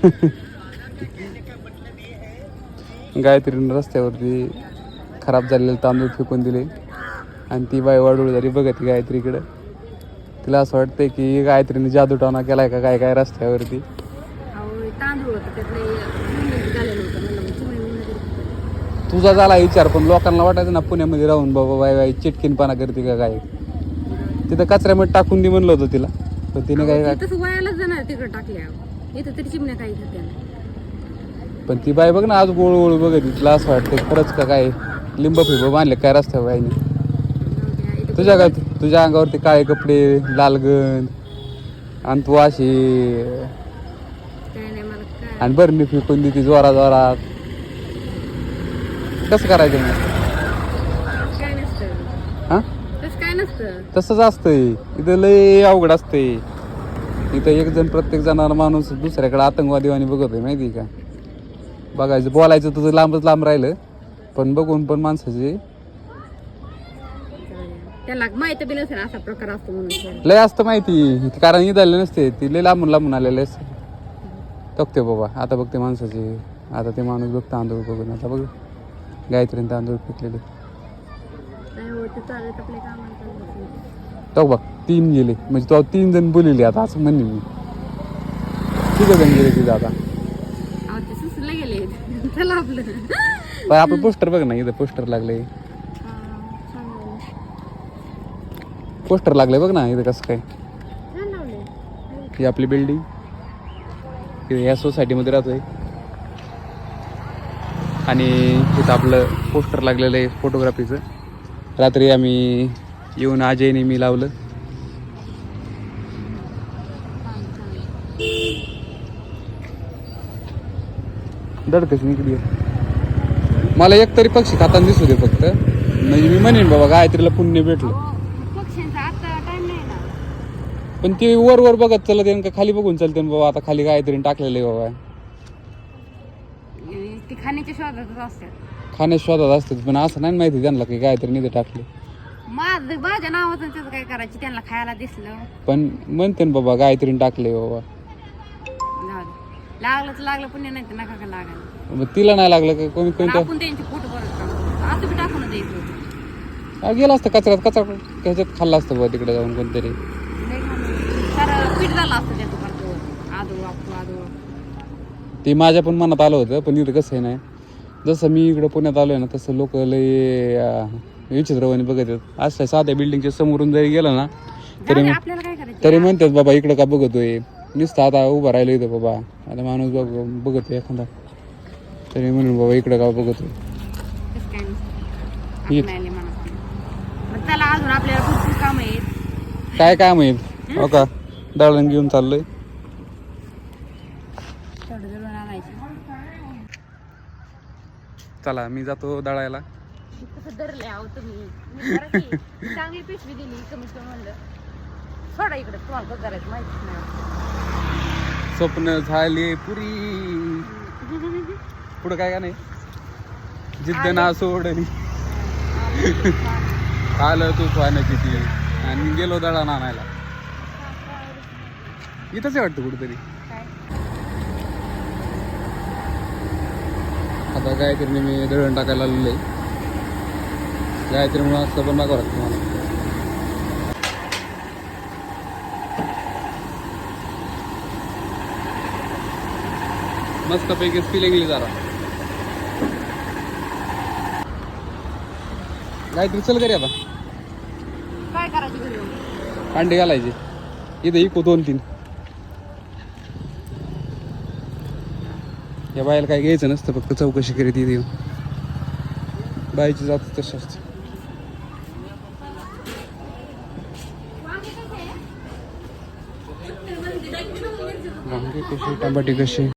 गायत्रीनं रस्त्यावरती खराब झालेले तांदूळ फेकून दिले. आणि ती बाई वाडूळ झाली बघत गायत्रीकडं. तिला असं वाटतंय की गायत्रीने जादूटोना केलाय का काय काय रस्त्यावरती. तुझा झाला विचार पण लोकांना वाटायचं ना पुण्यामध्ये राहून बाबा बाय बाय चिटकीनपणा करते का काय. तिथं कचऱ्यामध्ये टाकून दे म्हणलं होतं तिला. पण तिने काय काय जाणार तिकडे टाकल्या इथं तरी चिमण्या काही खात्या पण ती बाई बघ ना आज गोळ गोळ बघत तिला असं वाटतं खरंच का काय लिंब फिंब बांधले काय रस्त्यावर बाईने तुझ्या काय तुझ्या अंगावरती काळे कपडे लाल गंध आणि तू अशी आणि बरणी फेकून देते जोरा जोरात. कसं करायचं मग? हा? तसंच असतंय. इथं लय अवघड असतंय. इथं एक जण प्रत्येक जणाला माणूस दुसऱ्याकडे आतंकवादी आणि बघतोय माहिती आहे का? बघायचं बोलायचं तुझं लांबच लांब राहिलं पण बघून पण माणसाची त्याला माहिती बी नसेल असा प्रकार असतो म्हणून. लय असतं माहिती. कारण इथं नसते ती लय लांबून लांबून आलेले असते. बघते बाबा आता बघते माणसाची. आता ते माणूस बघ तांदूळ बघून. आता बघ गायत्रीने तांदूळ होत ते बघ तीन गेले. म्हणजे तो तीन जण बोलिले आता असं म्हणणे मी. तिघ जण गेले तिथं आता? आपलं. पण आपण पोस्टर बघ ना इथं पोस्टर लागले. पोस्टर लागले बघ ना इथं कसं काय? ही आपली बिल्डिंग या सोसायटीमध्ये राहतोय. आणि इथं आपलं पोस्टर लागलेलं आहे फोटोग्राफीचं रात्री आम्ही येऊन अजयने मी लावलं. दडकच निघली मला एक तरी पक्षी खाताना दिसू दे फक्त. म्हणजे मी म्हणेन बाबा गायत्रीला पुण्य भेटलं. पण ती वर वर बघत चालत का खाली बघून चालते बाबा आता खाली गायत्रीने टाकलेलं आहे बाबा. ती खाण्याच्या शोधातच असतात. शोधात असतात पण असं नाही माहिती त्यांना की गायत्री निधे टाकले. माझं माझ्या नावाचं त्याचं काय करायची? त्यांना खायला दिसलं. पण म्हणते ना बाबा गायत्रीने टाकले बाबा. जाऊ दे. लागलं तर लागलं पुण्य नाही तर नका का लागायला? मग तिला नाही लागलं का? कोणी कोणत्या आपण त्यांची फोटो भरत टाकू असं बी टाकून द्यायचं होतं. गेलं असतं कचऱ्यात कचरा ह्याच्यात खाल्लं असतं बाबा तिकडे जाऊन कोणतरी. लय घाण. सारं पीठ झालं असतं त्याचं करतो आदू वापतो आदू. ते माझ्या पण मनात आलं होतं पण इथं कसं आहे नाही जसं मी इकडं पुण्यात आलोय ना तसं लोक लय अं, विचित्रवाणी बघत आहेत. असल्या साध्या बिल्डिंगच्या समोरून जरी गेलं ना तरी आपल्याला काय करायचं? तरी म्हणतात बाबा इकडं का बघतोय? नुसतं आता उभा राहिलो इथं बाबा आता माणूस बघ बघतोय एखादा. तरी म्हणून बाबा इकडं का बघतोय? काय अजून आपल्याला भरपूर काम आहेत. काय माहीत हो का? दळण घेऊन चाललोय. चला मी जातो दळायला. कसं धरले आहो तुम्ही. मी जरा की चांगली पिशवी दिली कमीत कमी म्हणलं. सोडा इकडे तुम्हाला कसं करायचं माहितीच नाही. स्वप्न झाले पुरी. पुढं काय का नाही जिद्द ना सोडली. आलं तू स्वानाची ती आणि गेलो दळण आणायला. इथंच आहे वाटतं कुठेतरी. काय? आता गायत्रीने मी दळण टाकायला आलेलो आहे. गायत्रीमुळे असं पण मागावं लागतं मला. मस्तपैकी स्पिलिंगली जरा. गायत्री चल घरी आता. काय करायचं? कांडे घालायचे. इथं इको दोन तीन. या बायला काय घ्यायचं नसतं फक्त चौकशी करीत इथे येऊन. बाईची जात तशी असते. वांगे कशी टमाटे कशी